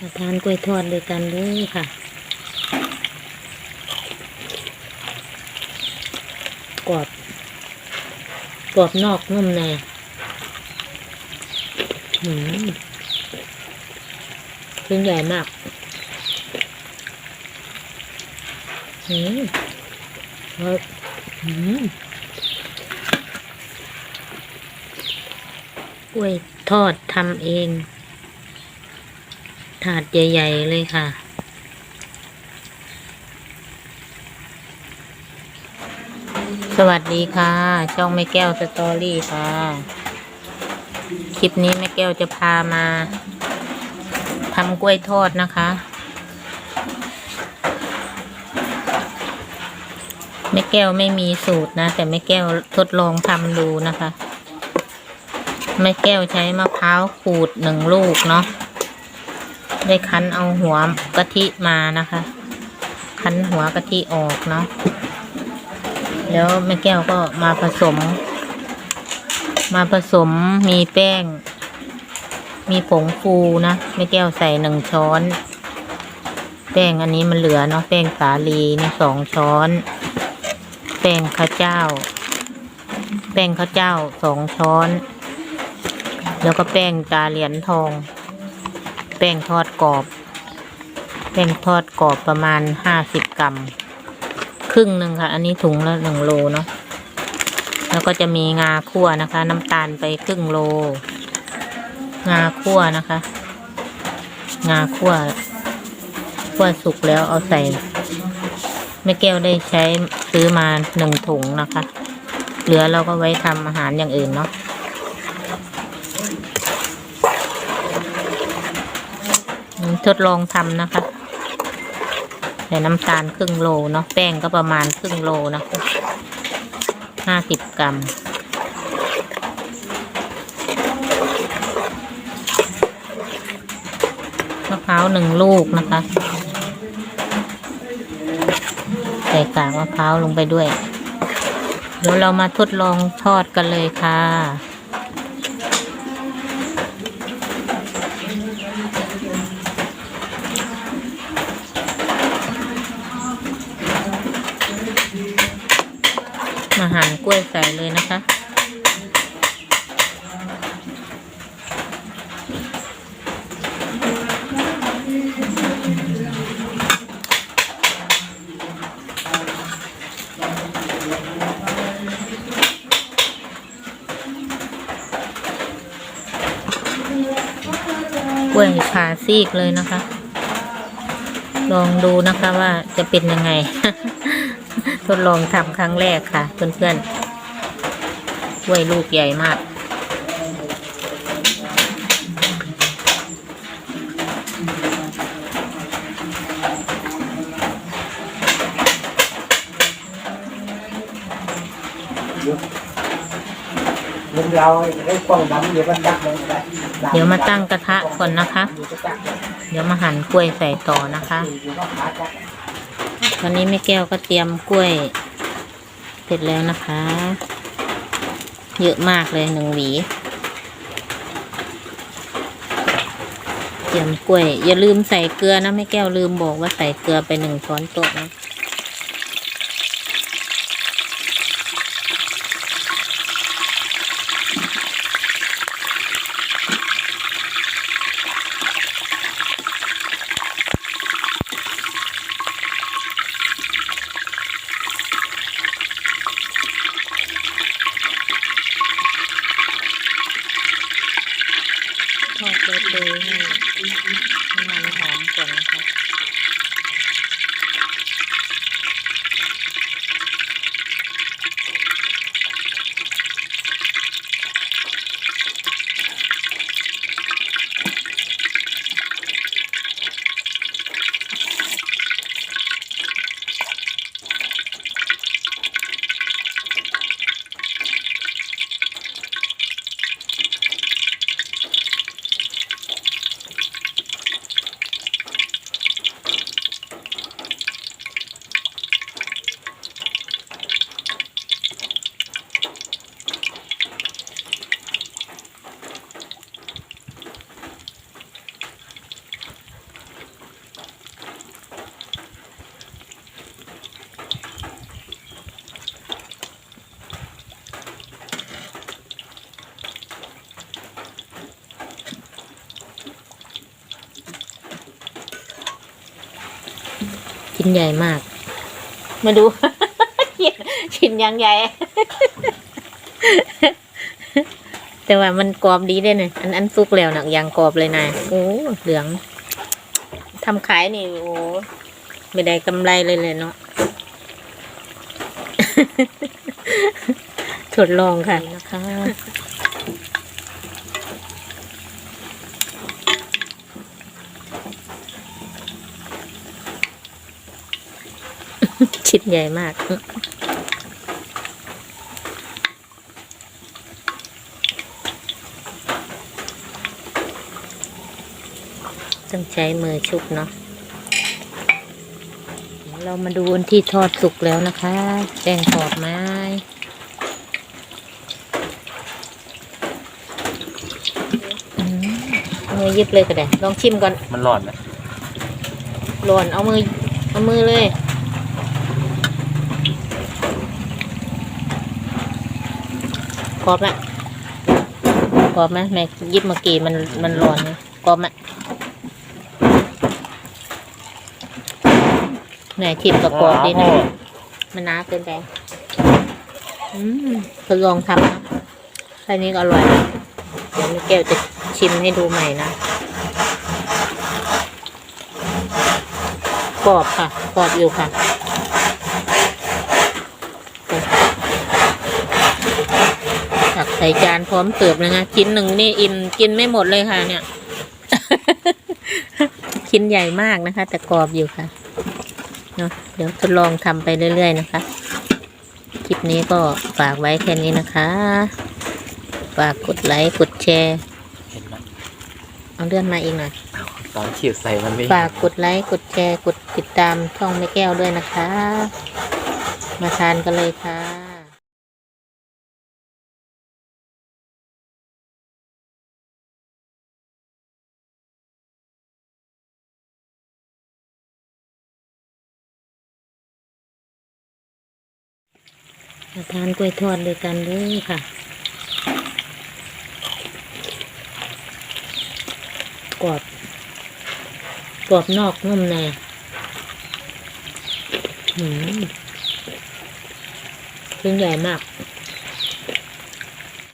มาทานกล้วยทอดด้วยกันเลยค่ะกรอบกรอบนอกนุ่มในหืมชิ้นใหญ่มากหืมหืมกล้วยทอดทำเอง ถาดใหญ่ ๆ เลยค่ะ สวัสดีค่ะ ช่องแม่แก้วสตอรี่ค่ะ คลิปนี้แม่แก้วจะพามาทำกล้วยทอดนะคะ แม่แก้วไม่มีสูตรนะ แต่แม่แก้วทดลองทำดูนะคะ แม่แก้วใช้มะพร้าวขูดหนึ่งลูกเนาะ ได้คั้นเอาหัวกะทิมานะคะ คั้นหัวกะทิออกเนาะแล้วแม่แก้วก็มาผสม มาผสมมีแป้ง มีผงฟูนะแม่แก้วใส่หนึ่งช้อน แป้งอันนี้มันเหลือเนาะแป้งสาลีนี่สองช้อน แป้งข้าวเจ้า แป้งข้าวเจ้าสองช้อน แล้วก็แป้งตาเหรียญทอง แป้งทอดกรอบ แป้งทอดกรอบประมาณห้าสิบกรัม ครึ่งหนึ่งค่ะ อันนี้ถุงละหนึ่งโลเนาะแล้วก็จะมีงาคั่วนะคะ น้ำตาลไปครึ่งโล งาคั่วนะคะ งาคั่วคั่วสุกแล้วเอาใส่แม่แก้วได้ใช้ซื้อมาหนึ่งถุงนะคะ เหลือเราก็ไว้ทำอาหารอย่างอื่นเนาะ ทดลองทำนะคะใส่น้ำตาลครึ่งโลเนาะแป้งก็ประมาณครึ่งโลนะคะห้าสิบกรัม มะพร้าวหนึ่งลูกนะคะ ใส่กากมะพร้าวลงไปด้วย เดี๋ยวเรามาทดลองทอดกันเลยค่ะ มาหั่น ใส่เลยนะคะ กล้วยผ่าซีกเลยนะคะ ลองดูนะคะว่าจะเป็นยังไง ทดลองทำครั้งแรกค่ะ เพื่อนๆ กล้วยลูกใหญ่มากมึงเราไอ้กล้องดำเดี๋ยวมันดักเลยได้เดี๋ยวมาตั้งกระทะก่อนนะคะ เดี๋ยวมาหั่นกล้วยใส่ต่อนะคะ ตอนนี้แม่แก้วก็เตรียมกล้วยเสร็จแล้วนะคะ เยอะมากเลยหนึ่งหวี เตรียมกล้วย อย่าลืมใส่เกลือนะแม่แก้วลืมบอกว่าใส่เกลือไปหนึ่งช้อนโต๊ะนะ ทอดใบเตยให้น้ำมันหอมก่อนนะคะ นใหญ่มาก มาดูชิ้นชิ้นยังใหญ่ แต่ว่ามันกรอบดีด้วยเนี่ยอันอันสุกแล้วหนักยางกรอบเลยนายโอ้เหลืองทำขายนี่โอ้ไม่ได้กำไรเลยเลยเนาะทดลองค่ะนะคะ ชิ้นใหญ่มาก ต้องใช้มือชุบเนาะเดี๋ยวเรามาดูวันที่ทอดสุกแล้วนะคะแป้งกรอบไหมอืมมือยิบเลยก็ได้ ลองชิมก่อน มันหลอดนะหล่นเอามือ เอามือเลย กรอบไหมกรอบไหมแม่ยิบเมื่อกี้มันมันร้อนนะกรอบไหมแม่ชิมกับกรอบดีนะมันหนาเกินไปอืมทดลองทำนะแค่นี้ก็อร่อยแล้วเดี๋ยวแม่แก้วจะชิมให้ดูใหม่นะกรอบค่ะกรอบอยู่ค่ะตักใส่จานพร้อมเสิร์ฟเลยนะชิ้นหนึ่งนี่อิ่มกินไม่หมดเลยค่ะ เนี่ย ชิ้นใหญ่มากนะคะ แต่กรอบอยู่ค่ะเนาะเดี๋ยวทดลองทำไปเรื่อย ๆ นะคะ คลิปนี้ก็ฝากไว้แค่นี้นะคะ ฝากกดไลค์กดแชร์เห็นไหมเอาเลื่อนมาอีกหน่อยอ้าวตอนฉีดใส่มันไม่ฝากกดไลค์กดแชร์กดติดตามช่องแม่แก้วด้วยนะคะ มาทานกันเลยค่ะ มาทานกล้วยทอดด้วยกันเลยค่ะ กรอบ กรอบนอกนุ่มในหืมชิ้นใหญ่มาก